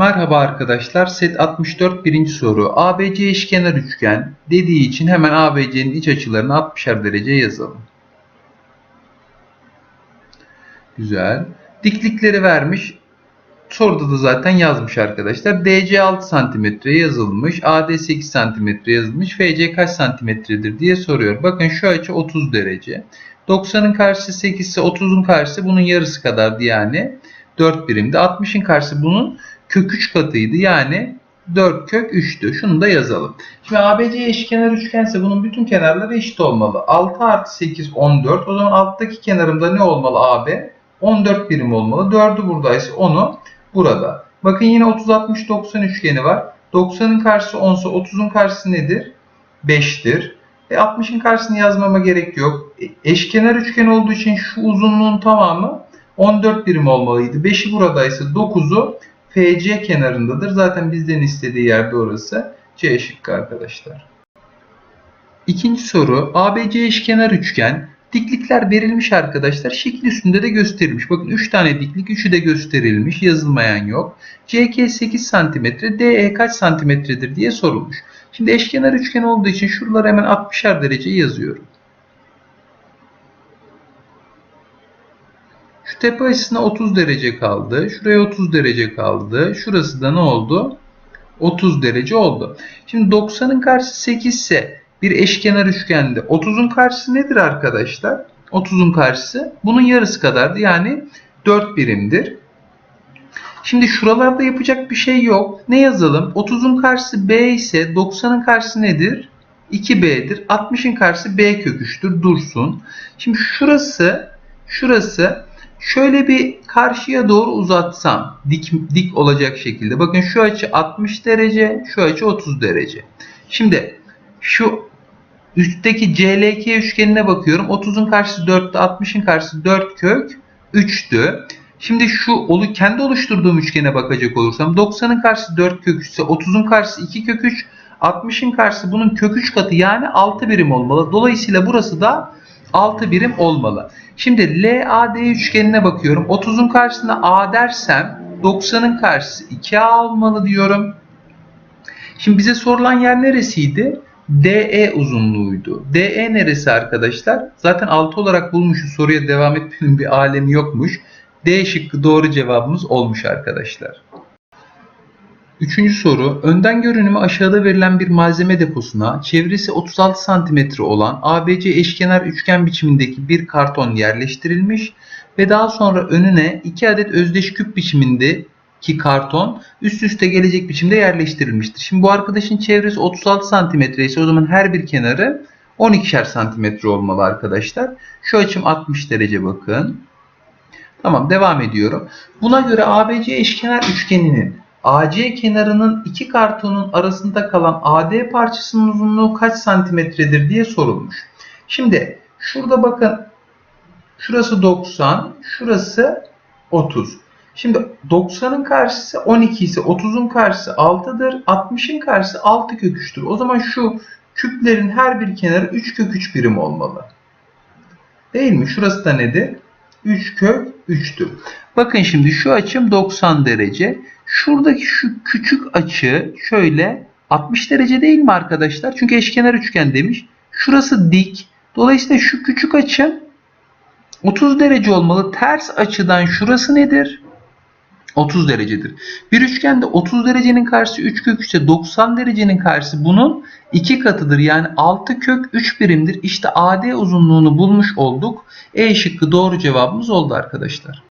Merhaba arkadaşlar. Set 64 birinci soru. ABC eşkenar üçgen dediği için hemen ABC'nin iç açılarını 60'er derece yazalım. Güzel. Diklikleri vermiş. Soruda da zaten yazmış arkadaşlar. DC 6 cm yazılmış. AD 8 cm yazılmış. FC kaç santimetredir diye soruyor. Bakın şu açı 30 derece. 90'ın karşısı 8 ise 30'un karşısı bunun yarısı kadardı yani 4 birimdi. 60'ın karşısı bunun kök 3 katıydı yani 4 kök 3'tü. Şunu da yazalım. Şimdi ABC eşkenar üçgense bunun bütün kenarları eşit olmalı. 6 artı 8 14. O zaman alttaki kenarımda ne olmalı AB? 14 birim olmalı. 4'ü buradaysa 10'u burada. Bakın yine 30 60 90 üçgeni var. 90'ın karşısı 10 ise 30'un karşısı nedir? 5'tir. E 60'ın karşısını yazmama gerek yok. E, eşkenar üçgen olduğu için şu uzunluğun tamamı 14 birim olmalıydı. 5'i buradaysa 9'u FC kenarındadır. Zaten bizden istediği yerde orası. C şıkkı arkadaşlar. İkinci soru. ABC eşkenar üçgen. Diklikler verilmiş arkadaşlar. Şekil üstünde de gösterilmiş. Bakın 3 tane diklik. 3'ü de gösterilmiş. Yazılmayan yok. CK 8 cm. DE kaç santimetredir diye sorulmuş. Şimdi eşkenar üçgen olduğu için şuraları hemen 60'er derece yazıyorum. Tepe açısına 30 derece kaldı. Şuraya 30 derece kaldı. Şurası da ne oldu? 30 derece oldu. Şimdi 90'ın karşısı 8 ise bir eşkenar üçgende 30'un karşısı nedir arkadaşlar? 30'un karşısı bunun yarısı kadardı. Yani 4 birimdir. Şimdi şuralarda yapacak bir şey yok. Ne yazalım? 30'un karşısı B ise 90'ın karşısı nedir? 2B'dir. 60'ın karşısı B köküçtür. Dursun. Şimdi şurası şurası şöyle bir karşıya doğru uzatsam dik dik olacak şekilde. Bakın şu açı 60 derece, şu açı 30 derece. Şimdi şu üstteki CLK üçgenine bakıyorum. 30'un karşısı 4'tü, 60'ın karşısı 4 kök 3'tü. Şimdi şu kendi oluşturduğum üçgene bakacak olursam 90'ın karşısı 4 kök 3 ise 30'un karşısı 2 kök 3, 60'ın karşısı bunun kök 3 katı yani 6 birim olmalı. Dolayısıyla burası da 6 birim olmalı. Şimdi LAD üçgenine bakıyorum. 30'un karşısına A dersem 90'ın karşısı 2A olmalı diyorum. Şimdi bize sorulan yer neresiydi? DE uzunluğuydu. DE neresi arkadaşlar? Zaten 6 olarak bulmuşuz. Soruya devam etmenin bir alemi yokmuş. D şıkkı doğru cevabımız olmuş arkadaşlar. Üçüncü soru. Önden görünümü aşağıda verilen bir malzeme deposuna çevresi 36 cm olan ABC eşkenar üçgen biçimindeki bir karton yerleştirilmiş ve daha sonra önüne 2 adet özdeş küp biçimindeki karton üst üste gelecek biçimde yerleştirilmiştir. Şimdi bu arkadaşın çevresi 36 cm ise o zaman her bir kenarı 12'şer cm olmalı arkadaşlar. Şu açım 60 derece bakın. Tamam devam ediyorum. Buna göre ABC eşkenar üçgeninin AC kenarının iki kartonun arasında kalan AD parçasının uzunluğu kaç santimetredir diye sorulmuş. Şimdi şurada bakın şurası 90, şurası 30. Şimdi 90'ın karşısı 12 ise 30'un karşısı 6'dır. 60'ın karşısı 6 kök 3'tür. O zaman şu küplerin her bir kenarı 3 kök 3 birim olmalı. Değil mi? Şurası da nedir? 3 kök 3'tür. Bakın şimdi şu açım 90 derece. Şuradaki şu küçük açı şöyle 60 derece değil mi arkadaşlar? Çünkü eşkenar üçgen demiş. Şurası dik. Dolayısıyla şu küçük açı 30 derece olmalı. Ters açıdan şurası nedir? 30 derecedir. Bir üçgende 30 derecenin karşısı 3 kök 3 ise 90 derecenin karşısı bunun 2 katıdır. Yani 6 kök 3 birimdir. İşte AD uzunluğunu bulmuş olduk. E şıkkı doğru cevabımız oldu arkadaşlar.